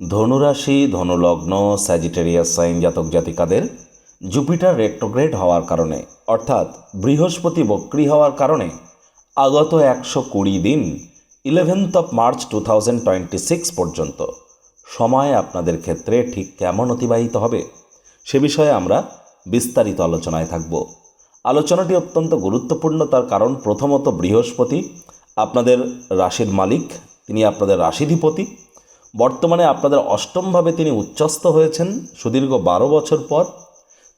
ধনুরাশি, ধনুলগ্ন Sagittarius sign জাতক জাতিকাদের জুপিটার রেট্রোগ্রেড হওয়ার কারণে, অর্থাৎ বৃহস্পতি বক্রী হওয়ার কারণে আগত একশো কুড়ি দিন eleventh of March two thousand twenty six পর্যন্ত। সময় আপনাদের ক্ষেত্রে ঠিক কেমন অতিবাহিত হবে সে বিষয়ে আমরা বিস্তারিত আলোচনায় থাকব। আলোচনাটি অত্যন্ত গুরুত্বপূর্ণ, তার কারণ প্রথমত বৃহস্পতি, আপনাদের রাশির মালিক, তিনি আপনাদের রাশিধিপতি। বর্তমানে আপনাদের অষ্টমভাবে তিনি উচ্চস্থ হয়েছেন, সুদীর্ঘ বারো বছর পর।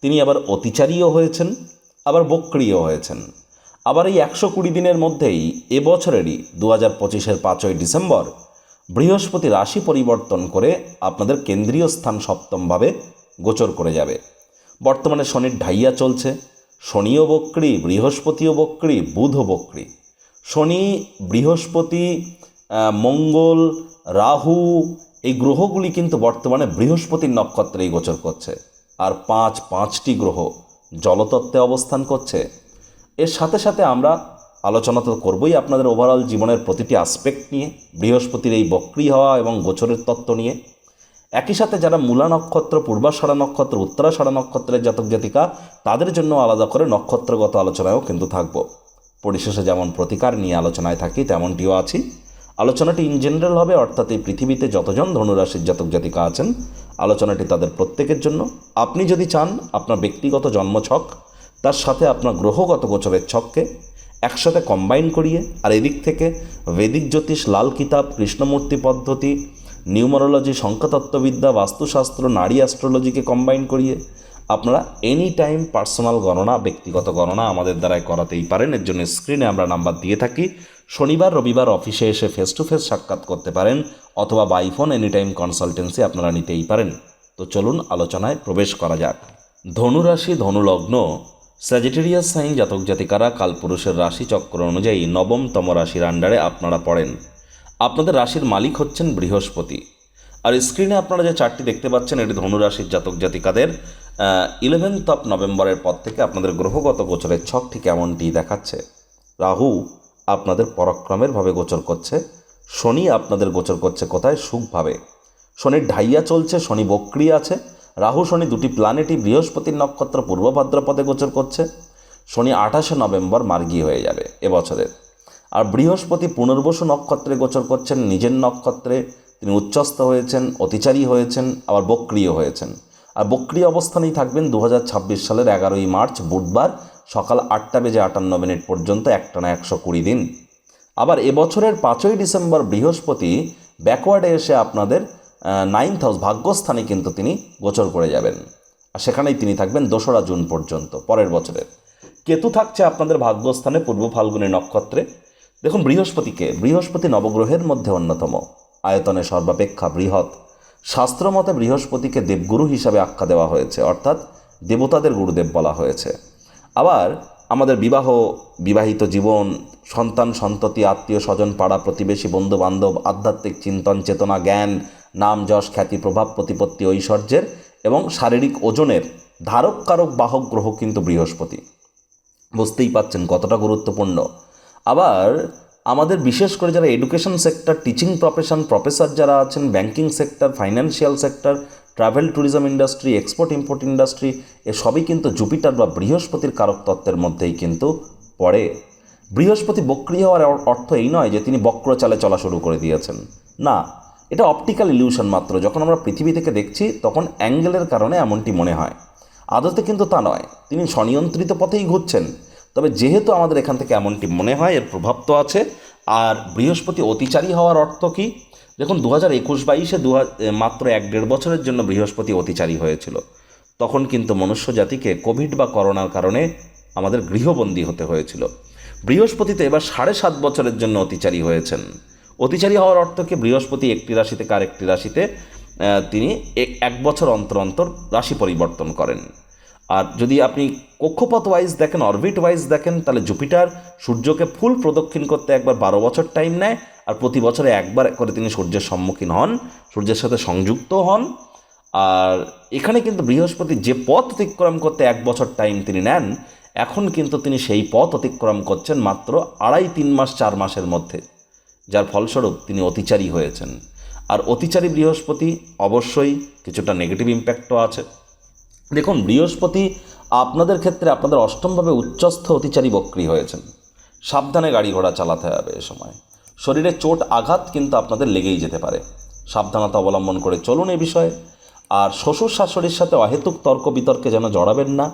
তিনি আবার অতিচারীও হয়েছেন, আবার বক্রিয় হয়েছেন। আবার এই একশো কুড়ি দিনের মধ্যেই এবছরেরই দু হাজার পঁচিশের পাঁচই ডিসেম্বর বৃহস্পতি রাশি পরিবর্তন করে আপনাদের কেন্দ্রীয় স্থান সপ্তমভাবে গোচর করে যাবে। বর্তমানে শনির ঢাইয়া চলছে, শনিও বক্রি, বৃহস্পতিও বক্রি, বুধও বক্রি। শনি, বৃহস্পতি মঙ্গল, রাহু এই গ্রহগুলি কিন্তু বর্তমানে বৃহস্পতির নক্ষত্রেই গোচর করছে। আর পাঁচ, পাঁচটি গ্রহ জলতত্ত্বে অবস্থান করছে। এর সাথে সাথে আমরা আলোচনা তো করবই আপনাদের ওভারঅল জীবনের প্রতিটি আসপেক্ট নিয়ে, বৃহস্পতির এই বক্রি হওয়া এবং গোচরের তত্ত্ব নিয়ে। একই সাথে যারা মূলা নক্ষত্র, পূর্বাষাঢ়া নক্ষত্র, উত্তরাষাঢ়া নক্ষত্রের জাতক জাতিকা, তাদের জন্য আলাদা করে নক্ষত্রগত আলোচনায়ও কিন্তু থাকব। পরিশেষে যেমন প্রতিকার নিয়ে আলোচনায় থাকি, তেমনটিও আছি। আলোচনাটি ইন জেনারেল হবে, অর্থাৎ এই পৃথিবীতে যতজন ধনুরাশির জাতক জাতিকা আছেন, আলোচনাটি তাদের প্রত্যেকের জন্য। আপনি যদি চান আপনার ব্যক্তিগত জন্মছক তার সাথে আপনার গ্রহগত গোচরের ছককে একসাথে কম্বাইন করিয়ে, আর এদিক থেকে বেদিক জ্যোতিষ, লাল কিতাব, কৃষ্ণমূর্তি পদ্ধতি, নিউমারোলজি, সংখ্যাতত্ত্ববিদ্যা, বাস্তুশাস্ত্র, নারী অ্যাস্ট্রোলজিকে কম্বাইন করিয়ে, আপনারা এনি টাইম পার্সোনাল গণনা, ব্যক্তিগত গণনা আমাদের দ্বারাই করাতেই পারেন। এর জন্য স্ক্রিনে আমরা নাম্বার দিয়ে থাকি। শনিবার, রবিবার অফিসে এসে ফেস টু ফেস সাক্ষাৎ করতে পারেন অথবা by phone any time consultancy আপনারা নিতেই পারেন। তো চলুন আলোচনায় প্রবেশ করা যাক। ধনুরাশি ধনুলগ্ন স্যাজিটেরিয়াস সাইন জাতক জাতিকারা, কালপুরুষের রাশি চক্র অনুযায়ী নবমতম রাশির আন্ডারে আপনারা পড়েন। আপনাদের রাশির মালিক হচ্ছেন বৃহস্পতি। আর স্ক্রিনে আপনারা যে চারটি দেখতে পাচ্ছেন, এটি ধনুরাশির জাতক জাতিকাদের। ইলেভেন্থ অফ নভেম্বরের পর থেকে আপনাদের গ্রহগত গোচরের ছকটি কেমনটি দেখাচ্ছে? রাহু আপনাদের পরাক্রমের ভাবে গোচর করছে, শনি আপনাদের গোচর করছে কোথায়? সুখভাবে। শনির ঢাইয়া চলছে, শনি বক্রি আছে, রাহু, শনি দুটি প্ল্যানেটই বৃহস্পতির নক্ষত্র পূর্ব ভাদ্রপদে গোচর করছে, শনি আঠাশে নভেম্বর মার্গী হয়ে যাবে এবছরের। আর বৃহস্পতি পুনর্বসু নক্ষত্রে গোচর করছেন, নিজের নক্ষত্রে তিনি উচ্চস্থ হয়েছেন, অতিচারী হয়েছেন, আবার বক্রিয় হয়েছেন। আর বক্রিয় অবস্থানেই থাকবেন দু হাজার ছাব্বিশ সালের এগারোই মার্চ, বুধবার সকাল আটটা বেজে আটান্ন মিনিট পর্যন্ত একটানা একশো কুড়ি দিন। আবার এবছরের পাঁচই ডিসেম্বর বৃহস্পতি ব্যাকওয়ার্ডে এসে আপনাদের নাইন্থ হাউস ভাগ্যস্থানে কিন্তু তিনি গোচর করে যাবেন। আর সেখানেই তিনি থাকবেন দোসরা জুন পর্যন্ত, পরের বছরের। কেতু থাকছে আপনাদের ভাগ্যস্থানে পূর্ব ফাল্গুনী নক্ষত্রে। দেখুন বৃহস্পতিকে, বৃহস্পতি নবগ্রহের মধ্যে অন্যতম। আয়তনে সর্বাপেক্ষা বৃহৎ। শাস্ত্রমতে বৃহস্পতিকে দেবগুরু হিসাবে আখ্যা দেওয়া হয়েছে, অর্থাৎ দেবতাদের গুরুদেব বলা হয়েছে। আবার আমাদের বিবাহ, বিবাহিত জীবন, সন্তান, সন্ততি, আত্মীয় স্বজন, পাড়া প্রতিবেশী বন্ধু বান্ধব আধ্যাত্মিক চিন্তন, চেতনা, জ্ঞান, নাম, যশ, খ্যাতি, প্রভাব, প্রতিপত্তি, ঐশ্বর্যের এবং শারীরিক ওজনের ধারক কারক বাহক গ্রহ কিন্তু বৃহস্পতি। বুঝতেই পাচ্ছেন কতটা গুরুত্বপূর্ণ। আবার আমাদের বিশেষ করে যারা education sector teaching profession professor যারা আছেন banking sector financial sector travel tourism industry, export, import industry এসবই কিন্তু জুপিটার বা বৃহস্পতির কারক তত্ত্বের মধ্যেই কিন্তু পড়ে। বৃহস্পতি বক্রি হওয়ার অর্থ এই নয় যে তিনি বক্র চালে চলা শুরু করে দিয়েছেন। না, এটা অপটিক্যাল ইলিউশন মাত্র। যখন আমরা পৃথিবী থেকে দেখছি, তখন অ্যাঙ্গেলের কারণে এমনটি মনে হয়। আদতে কিন্তু তা নয়। তিনি স্বনিয়ন্ত্রিত পথেই ঘুরছেন। তবে যেহেতু আমাদের এখান থেকে এমনটি মনে হয়, এর প্রভাব তো আছে। আর বৃহস্পতি অতিচারী হওয়ার অর্থ কি? দেখুন দু হাজার একুশ বাইশে দু মাত্র এক দেড় বছরের জন্য বৃহস্পতি অতিচারী হয়েছিল। তখন কিন্তু মনুষ্য জাতিকে কোভিড বা করোনার কারণে আমাদের গৃহবন্দী হতে হয়েছিল। বৃহস্পতিতে এবার সাড়ে সাত বছরের জন্য অতিচারী হয়েছেন। অতিচারী হওয়ার অর্থ কি? বৃহস্পতি একটি রাশি থেকে আরেকটি রাশিতে তিনি এক বছর অন্তর অন্তর রাশি পরিবর্তন করেন। আর যদি আপনি কক্ষপথ ওয়াইজ দেখেন অরবিট ওয়াইজ দেখেন, তাহলে জুপিটার সূর্যকে ফুল প্রদক্ষিণ করতে একবার বারো বছর টাইম নেয় আর প্রতি বছরে একবার করে তিনি সূর্যের সম্মুখীন হন, সূর্যের সাথে সংযুক্ত হন। আর এখানে কিন্তু বৃহস্পতি যে পথ অতিক্রম করতে এক বছর টাইম তিনি নেন, এখন কিন্তু তিনি সেই পথ অতিক্রম করছেন মাত্র আড়াই, তিন মাস, চার মাসের মধ্যে। যার ফলস্বরূপ তিনি অতিচারী হয়েছেন। আর অতিচারী বৃহস্পতি অবশ্যই কিছুটা নেগেটিভ ইম্প্যাক্টও আছে। দেখুন, বৃহস্পতি আপনাদের ক্ষেত্রে আপনাদের অষ্টমভাবে উচ্চস্থ অতিচারী বক্রী হয়েছেন। সাবধানে গাড়ি ঘোড়া চালাতে হবে এ সময়। শরীরে চোট, আঘাত কিন্তু আপনাদের লেগেই যেতে পারে। সাবধানতা অবলম্বন করে চলুন এ বিষয়ে। আর শ্বশুর শাশুড়ির সাথে অহেতুক তর্ক বিতর্কে যেন জড়াবেন না।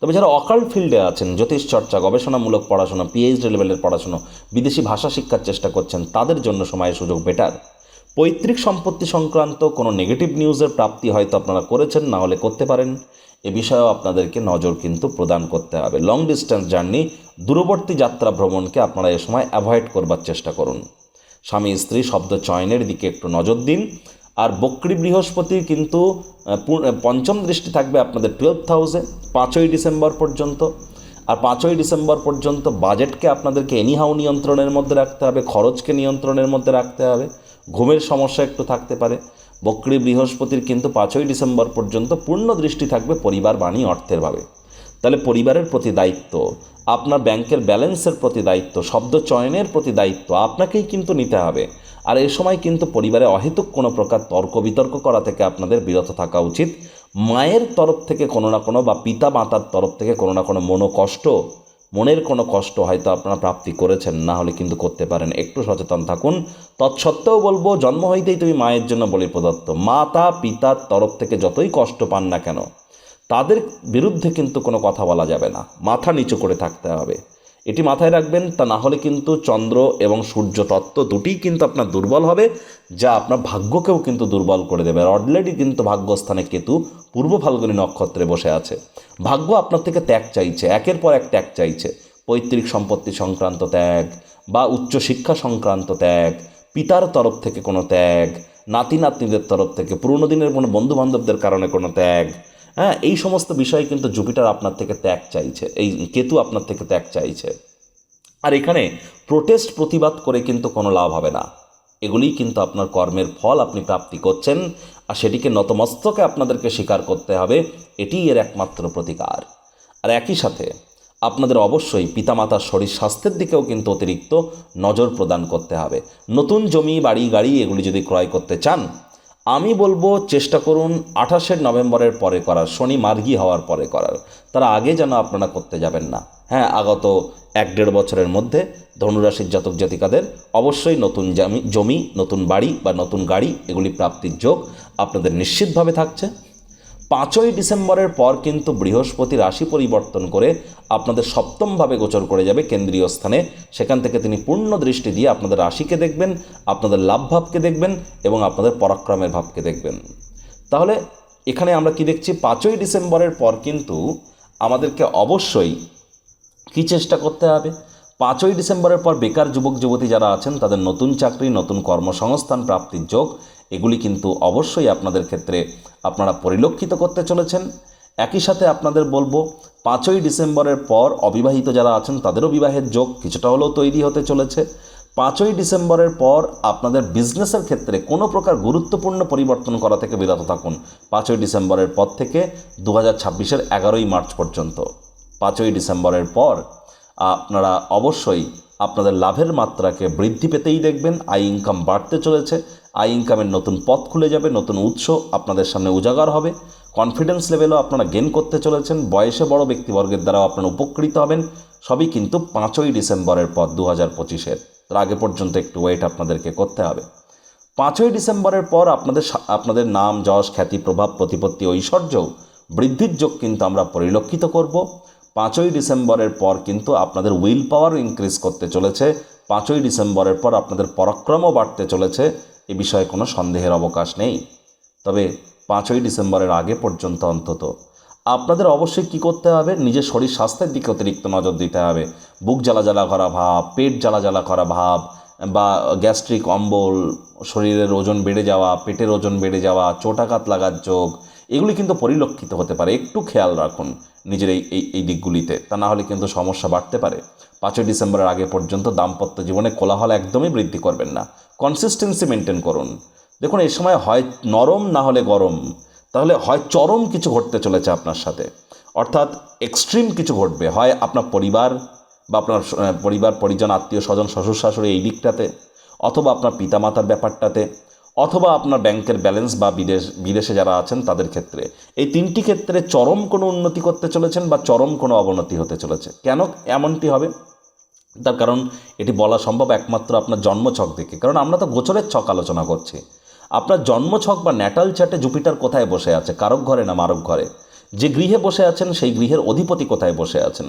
তবে যারা অকাল ফিল্ডে আছেন, জ্যোতিষ চর্চা, গবেষণামূলক পড়াশোনা পিএইচডি লেভেলের পড়াশোনা, বিদেশি ভাষা শিক্ষার চেষ্টা করছেন, তাদের জন্য সময়ের সুযোগ বেটার পৈতৃক সম্পত্তি সংক্রান্ত কোনো নেগেটিভ নিউজের প্রাপ্তি হয়তো আপনারা করেছেন, না হলে করতে পারেন। এ বিষয়েও আপনাদেরকে নজর কিন্তু প্রদান করতে হবে। লং ডিস্টেন্স জার্নি দূরবর্তী যাত্রা ভ্রমণকে আপনারা এ সময় অ্যাভয়েড করবার চেষ্টা করুন। স্বামী, স্ত্রী, শব্দ চয়নের দিকে একটু নজর দিন। আর বক্রী বৃহস্পতির কিন্তু পঞ্চম দৃষ্টি থাকবে আপনাদের টুয়েলভ হাউসে পাঁচই ডিসেম্বর পর্যন্ত। আর পাঁচই ডিসেম্বর পর্যন্ত বাজেটকে আপনাদেরকে এনিহাও নিয়ন্ত্রণের মধ্যে রাখতে হবে, খরচকে নিয়ন্ত্রণের মধ্যে রাখতে হবে। ঘুমের সমস্যা একটু থাকতে পারে। বক্রী বৃহস্পতির কিন্তু পাঁচই ডিসেম্বর পর্যন্ত পূর্ণ দৃষ্টি থাকবে পরিবার, বাণী, অর্থের ভাবে। তাহলে পরিবারের প্রতি দায়িত্ব, আপনার ব্যাংকের ব্যালেন্সের প্রতি দায়িত্ব, শব্দ চয়নের প্রতি দায়িত্ব, আপনাকেই কিন্তু নিতে হবে। আর এ সময় কিন্তু পরিবারে অহেতুক কোনো প্রকার তর্ক বিতর্ক করা থেকে আপনাদের বিরত থাকা উচিত। মায়ের তরফ থেকে কোনো না কোনো বা পিতা মাতার তরফ থেকে কোনো না কোনো মনোকষ্ট মনের কোনো কষ্ট হয়তো আপনারা প্রাপ্তি করেছেন, না হলে কিন্তু করতে পারেন। একটু সচেতন থাকুন। তৎসত্ত্বেও বলব, জন্ম হইতেই তুমি মায়ের জন্য বলি প্রদত্ত। মাতা পিতার তরফ থেকে যতই কষ্ট পান না কেন, তাদের বিরুদ্ধে কিন্তু কোনো কথা বলা যাবে না। মাথা নিচু করে থাকতে হবে। এটি মাথায় রাখবেন, তা না হলে কিন্তু চন্দ্র এবং সূর্য তত্ত্ব দুটিই কিন্তু আপনার দুর্বল হবে, যা আপনার ভাগ্যকেও কিন্তু দুর্বল করে দেবে। আর অলরেডি কিন্তু ভাগ্যস্থানে কেতু পূর্ব ফাল্গুনী নক্ষত্রে বসে আছে। ভাগ্য আপনার থেকে ত্যাগ চাইছে, একের পর এক ত্যাগ চাইছে। পৈতৃক সম্পত্তি সংক্রান্ত ত্যাগ বা উচ্চশিক্ষা সংক্রান্ত ত্যাগ, পিতার তরফ থেকে কোনো ত্যাগ নাতি নাতনিদের তরফ থেকে পুরনো দিনের কোনো বন্ধু বান্ধবদের কারণে কোনো ত্যাগ হ্যাঁ এই সমস্ত বিষয়ে কিন্তু জুপিটার আপনার থেকে ত্যাগ চাইছে। এই কেতু আপনার থেকে ত্যাগ চাইছে। আর এখানে প্রোটেস্ট প্রতিবাদ করে কিন্তু কোনো লাভ হবে না। এগুলিই কিন্তু আপনার কর্মের ফল আপনি প্রাপ্তি করছেন, আর সেটিকে নতমস্তকে আপনাদেরকে স্বীকার করতে হবে এটিই এর একমাত্র প্রতিকার। আর একই সাথে, আপনাদের অবশ্যই পিতামাতার শরীর স্বাস্থ্যের দিকেও কিন্তু অতিরিক্ত নজর প্রদান করতে হবে। নতুন জমি, বাড়ি, গাড়ি এগুলি যদি ক্রয় করতে চান আমি বলব চেষ্টা করুন আঠাশের নভেম্বরের পরে করার, শনি মার্গী হওয়ার পরে করার। তার আগে যেন আপনারা করতে যাবেন না। হ্যাঁ আগত এক দেড় বছরের মধ্যে ধনুরাশির জাতক জাতিকাদের অবশ্যই নতুন জমি জমি, নতুন বাড়ি বা নতুন গাড়ি, এগুলি প্রাপ্তির যোগ আপনাদের নিশ্চিতভাবে থাকছে। পাঁচই ডিসেম্বরের পর কিন্তু বৃহস্পতি রাশি পরিবর্তন করে আপনাদের সপ্তমভাবে গোচর করে যাবে কেন্দ্রীয় স্থানে। সেখান থেকে তিনি পূর্ণ দৃষ্টি দিয়ে আপনাদের রাশিকে দেখবেন, আপনাদের লাভ ভাবকে দেখবেন এবং আপনাদের পরাক্রমের ভাবকে দেখবেন। তাহলে এখানে আমরা কি দেখছি? পাঁচই ডিসেম্বরের পর কিন্তু আমাদেরকে অবশ্যই কি চেষ্টা করতে হবে? পাঁচই ডিসেম্বরের পর বেকার যুবক যুবতী যারা আছেন, তাদের নতুন চাকরি, নতুন কর্মসংস্থান প্রাপ্তির যোগ এগুলি কিন্তু অবশ্যই আপনাদের ক্ষেত্রে আপনারা পরিলক্ষিত করতে চলেছেন। একই সাথে আপনাদের বলব, পাঁচই ডিসেম্বরের পর অবিবাহিত যারা আছেন, তাদেরও বিবাহের যোগ কিছুটা হলেও তৈরি হতে চলেছে। পাঁচই ডিসেম্বরের পর আপনাদের বিজনেসের ক্ষেত্রে কোনো প্রকার গুরুত্বপূর্ণ পরিবর্তন করা থেকে বিরত থাকুন। পাঁচই ডিসেম্বরের পর থেকে দু হাজার ছাব্বিশের এগারোই মার্চ পর্যন্ত। পাঁচই ডিসেম্বরের পর আপনারা অবশ্যই আপনাদের লাভের মাত্রাকে বৃদ্ধি পেতেই দেখবেন আই ইনকাম বাড়তে চলেছে। আই ইনকামের নতুন পথ খুলে যাবে, নতুন উৎস আপনাদের সামনে উজাগার হবে। কনফিডেন্স লেভেলও আপনারা গেন করতে চলেছেন। বয়সে বড় ব্যক্তিবর্গের দ্বারাও আপনারা উপকৃত হবেন। সবই কিন্তু পাঁচই ডিসেম্বরের পর দু হাজার পঁচিশের। তার আগে পর্যন্ত একটু ওয়েট আপনাদেরকে করতে হবে। পাঁচই ডিসেম্বরের পর আপনাদের আপনাদের নাম, যশ, খ্যাতি, প্রভাব, প্রতিপত্তি, ঐশ্বর্য বৃদ্ধির যোগ কিন্তু আমরা পরিলক্ষিত করব। পাঁচই ডিসেম্বরের পর কিন্তু আপনাদের উইল পাওয়ার ইনক্রিজ করতে চলেছে। পাঁচই ডিসেম্বরের পর আপনাদের পরাক্রমও বাড়তে চলেছে। এ বিষয়ে কোনো সন্দেহের অবকাশ নেই। তবে পাঁচই ডিসেম্বরের আগে পর্যন্ত অন্তত। আপনাদের অবশ্যই কি করতে হবে? নিজের শরীর স্বাস্থ্যের দিকে অতিরিক্ত নজর দিতে হবে। বুক জ্বালা জ্বালা করা ভাব, পেট জ্বালা জ্বালা করা ভাব, বা গ্যাস্ট্রিক, অম্বল, শরীরের ওজন বেড়ে যাওয়া, পেটের ওজন বেড়ে যাওয়া চোটাঘাত লাগার যোগ এগুলি কিন্তু পরিলক্ষিত হতে পারে। একটু খেয়াল রাখুন নিজের এই এই দিকগুলিতে। তা না হলে কিন্তু সমস্যা বাড়তে পারে। পাঁচই ডিসেম্বরের আগে পর্যন্ত দাম্পত্য জীবনে কোলাহল একদমই বৃদ্ধি করবেন না। কনসিস্টেন্সি মেনটেন করুন। দেখুন, এই সময় হয় নরম, না হলে গরম। তাহলে হয় চরম কিছু ঘটতে চলেছে আপনার সাথে। অর্থাৎ এক্সট্রিম কিছু ঘটবে। হয় আপনার পরিবার বা আপনার পরিবার, পরিজন, আত্মীয়, স্বজন, শ্বশুর, শাশুড়ি এই দিকটাতে, অথবা আপনার পিতামাতার ব্যাপারটাতে। অথবা আপনার ব্যাংকের ব্যালেন্স বা বিদেশ, বিদেশে যারা আছেন তাদের ক্ষেত্রে। এই তিনটি ক্ষেত্রে চরম কোনো উন্নতি করতে চলেছেন বা চরম কোনো অবনতি হতে চলেছে? কেন এমনটি হবে? তার কারণ এটি বলা সম্ভব একমাত্র আপনার জন্মছক দেখে। কারণ আমরা তো গোচরের ছক আলোচনা করছি। আপনার জন্মছক বা ন্যাটাল চার্টে জুপিটার কোথায় বসে আছে? কারক ঘরে না মারক ঘরে? যে গৃহে বসে আছেন, সেই গৃহের অধিপতি কোথায় বসে আছেন?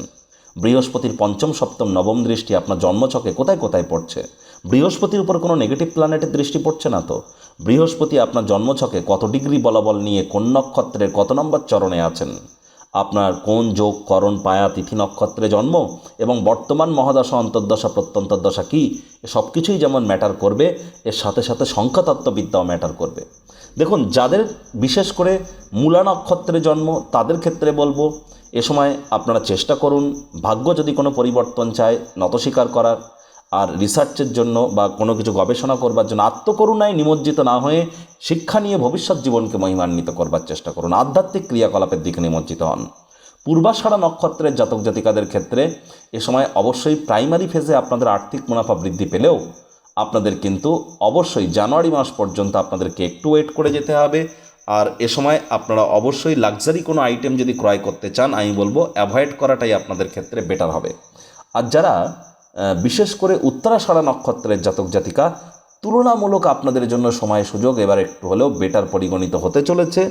বৃহস্পতির পঞ্চম, সপ্তম, নবম দৃষ্টি আপনার জন্মছকে কোথায় কোথায় পড়ছে? বৃহস্পতির উপর কোনো নেগেটিভ প্ল্যানেটের দৃষ্টি পড়ছে না তো? বৃহস্পতি আপনার জন্মছকে কত ডিগ্রি বলাবল নিয়ে কোন নক্ষত্রের কত নম্বর চরণে আছেন? আপনার কোন যোগ, করণ, পায়া, তিথি নক্ষত্রে জন্ম এবং বর্তমান মহাদশা, অন্তর্দশা, প্রত্যন্তর্দশা কী? সব কিছুই যেমন ম্যাটার করবে, এর সাথে সাথে সংখ্যাতত্ত্ববিদ্যাও ম্যাটার করবে। দেখুন, যাদের বিশেষ করে মূলা নক্ষত্রে জন্ম, তাদের ক্ষেত্রে বলব, এ সময় আপনারা চেষ্টা করুন, ভাগ্য যদি কোনো পরিবর্তন চায়, নত স্বীকার করার। আর রিসার্চের জন্য বা কোনো কিছু গবেষণা করবার জন্য আত্মকরুণায় নিমজ্জিত না হয়ে শিক্ষা নিয়ে ভবিষ্যৎ জীবনকে মহিমান্বিত করবার চেষ্টা করুন। আধ্যাত্মিক ক্রিয়াকলাপের দিকে নিমজ্জিত হন। পূর্বাষাঢ়া নক্ষত্রের জাতক জাতিকাদের ক্ষেত্রে এ সময় অবশ্যই প্রাইমারি ফেজে আপনাদের আর্থিক মুনাফা বৃদ্ধি পেলেও আপনাদের কিন্তু অবশ্যই জানুয়ারি মাস পর্যন্ত আপনাদেরকে একটু ওয়েট করে যেতে হবে। আর এ সময় আপনারা অবশ্যই লাক্সারি কোনো আইটেম যদি ক্রয় করতে চান, আমি বলব অ্যাভয়েড করাটাই আপনাদের ক্ষেত্রে বেটার হবে। আর যারা বিশেষ করে উত্তরাষাঢ়া নক্ষত্রের জাতক জাতিকা, তুলনামূলক আপনাদের জন্য সময় সুযোগ এবার একটু হলেও বেটার পরিগণিত হতে চলেছে।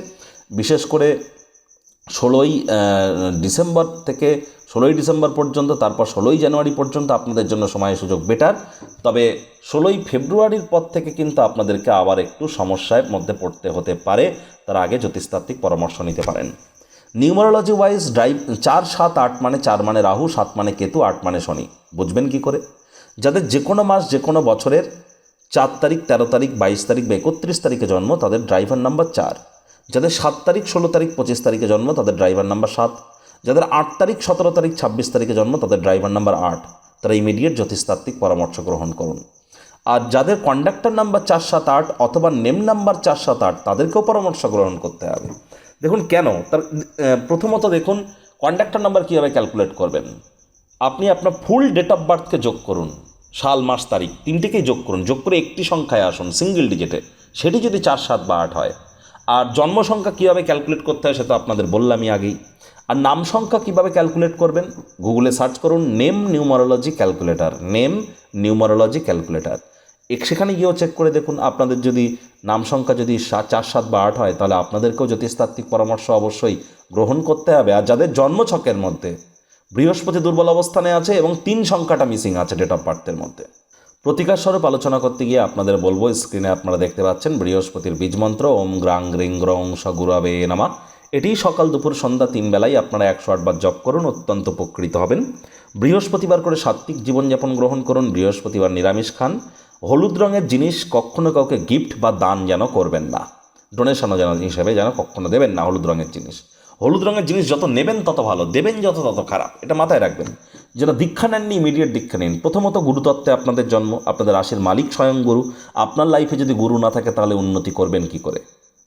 বিশেষ করে ষোলোই ডিসেম্বর থেকে ষোলোই ডিসেম্বর পর্যন্ত, তারপর ষোলোই জানুয়ারি পর্যন্ত আপনাদের জন্য সময় সুযোগ বেটার তবে ষোলোই ফেব্রুয়ারির পর থেকে কিন্তু আপনাদেরকে আবার একটু সমস্যার মধ্যে পড়তে হতে পারে। তার আগে জ্যোতিষতাত্ত্বিক পরামর্শ নিতে পারেন। নিউমারোলজি ওয়াইজ ড্রাইভ চার সাত আট মানে চার মানে রাহু, সাত মানে কেতু, আট মানে শনি। বুঝবেন কি করে? যাদের যে কোনো মাস যে কোনো বছরের চার তারিখ, তেরো তারিখ, বাইশ তারিখ বা একত্রিশ তারিখে জন্ম, তাদের ড্রাইভার নাম্বার চার। যাদের সাত তারিখ, ষোলো তারিখ, পঁচিশ তারিখে জন্ম, তাদের ড্রাইভার নাম্বার সাত। যাদের আট তারিখ, সতেরো তারিখ, ছাব্বিশ তারিখে জন্ম, তাদের ড্রাইভার নাম্বার আট। তারা ইমিডিয়েট জ্যোতিষতাত্ত্বিক পরামর্শ গ্রহণ করুন। আর যাদের কন্ডাক্টর নাম্বার চার সাত আট অথবা নেম নাম্বার চার সাত আট, তাদেরকেও পরামর্শ গ্রহণ করতে হবে। দেখুন কেন? তার প্রথমত দেখুন কন্ডাক্টর নাম্বার কীভাবে ক্যালকুলেট করবেন? আপনি আপনার ফুল ডেট অফ বার্থকে যোগ করুন, সাল, মাস, তারিখ, তিনটেকেই যোগ করুন, যোগ করে একটি সংখ্যায় আসুন সিঙ্গেল ডিজিটে সেটি যদি চার, সাত বা আট হয়। আর জন্ম সংখ্যা কীভাবে ক্যালকুলেট করতে হয়, সেটা আপনাদের বললামই আগেই। আর নাম সংখ্যা কীভাবে ক্যালকুলেট করবেন গুগলে সার্চ করুন name numerology calculator name numerology calculator সেখানে গিয়েও চেক করে দেখুন, আপনাদের যদি নাম সংখ্যা যদি চার, সাত বা আট হয়, তাহলে আপনাদেরকেও জ্যোতিষতাত্ত্বিক পরামর্শ অবশ্যই গ্রহণ করতে হবে। আর যাদের জন্মছকের মধ্যে বৃহস্পতি দুর্বল অবস্থানে আছে এবং তিন সংখ্যাটা মিসিং আছে ডেট অফ বার্থের মধ্যে। প্রতিকার স্বরূপ আলোচনা করতে গিয়ে আপনাদের বলব স্ক্রিনে আপনারা দেখতে পাচ্ছেন বৃহস্পতির বীজমন্ত্র ওম গ্রাং গ্রিং গ্রং সগুরাবে নামা। এটি সকাল দুপুর সন্ধ্যা তিন বেলায় আপনারা একশো আটবার জপ করুন, অত্যন্ত উপকৃত হবেন। বৃহস্পতিবার করে সাত্ত্বিক জীবনযাপন গ্রহণ করুন, বৃহস্পতিবার নিরামিষ খান। হলুদ রঙের জিনিস কখনো কাউকে গিফট বা দান যেন করবেন না। ডোনেশনও যেন হিসেবে যেন কখনো দেবেন না হলুদ রঙের জিনিস। হলুদ রঙের জিনিস যত নেবেন তত ভালো, দেবেন যত তত খারাপ, এটা মাথায় রাখবেন। যারা দীক্ষা নেননি ইমিডিয়েট দীক্ষা নিন। প্রথমত গুরুতত্ত্বে আপনাদের জন্ম, আপনাদের রাশির মালিক স্বয়ং গুরু। আপনার লাইফে যদি গুরু না থাকে, তাহলে উন্নতি করবেন কি করে?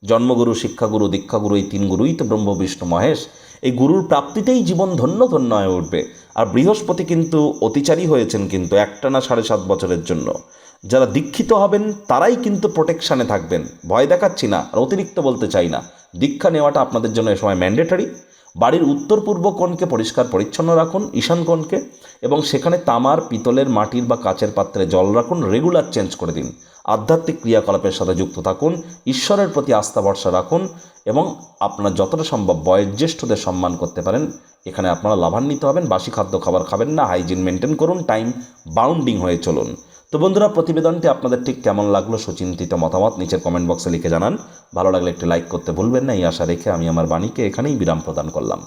জন্মগুরু, শিক্ষাগুরু, দীক্ষাগুরু, এই তিন গুরুই তো ব্রহ্ম, বিষ্ণু, মহেশ। এই গুরুর প্রাপ্তিতেই জীবন ধন্য ধন্য হয়ে উঠবে। আর বৃহস্পতি কিন্তু অতিচারী হয়েছেন কিন্তু একটানা সাড়ে সাত বছরের জন্য। যারা দীক্ষিত হবেন, তারাই কিন্তু প্রোটেকশানে থাকবেন। ভয় দেখাচ্ছি না, আর অতিরিক্ত বলতে চাই না। দীক্ষা নেওয়াটা আপনাদের জন্য এ সময় ম্যান্ডেটরি বাড়ির উত্তর পূর্ব কোণকে পরিষ্কার পরিচ্ছন্ন রাখুন, ঈশান কোণকে, এবং সেখানে তামার, পিতলের মাটির বা কাচের পাত্রে জল রাখুন, রেগুলার চেঞ্জ করে দিন। আধ্যাত্মিক ক্রিয়াকলাপের সাথে যুক্ত থাকুন, ঈশ্বরের প্রতি আস্থা ভরসা রাখুন, এবং আপনার যতটা সম্ভব বয়োজ্যেষ্ঠদের সম্মান করতে পারেন। এখানে আপনারা লাভান্বিত হবেন, বাসি খাদ্য খাবার খাবেন না, হাইজিন মেনটেন করুন, টাইম বাউন্ডিং হয়ে চলুন। তো বন্ধুরা, প্রতিবেদনটি আপনাদের ঠিক কেমন লাগল সুচিন্তিত মতামত নিচের কমেন্ট বক্সে লিখে জানান। ভালো লাগলে একটি লাইক করতে ভুলবেন না, এই আশা রেখে আমি আমার বাণীকে এখানেই বিরাম প্রদান করলাম।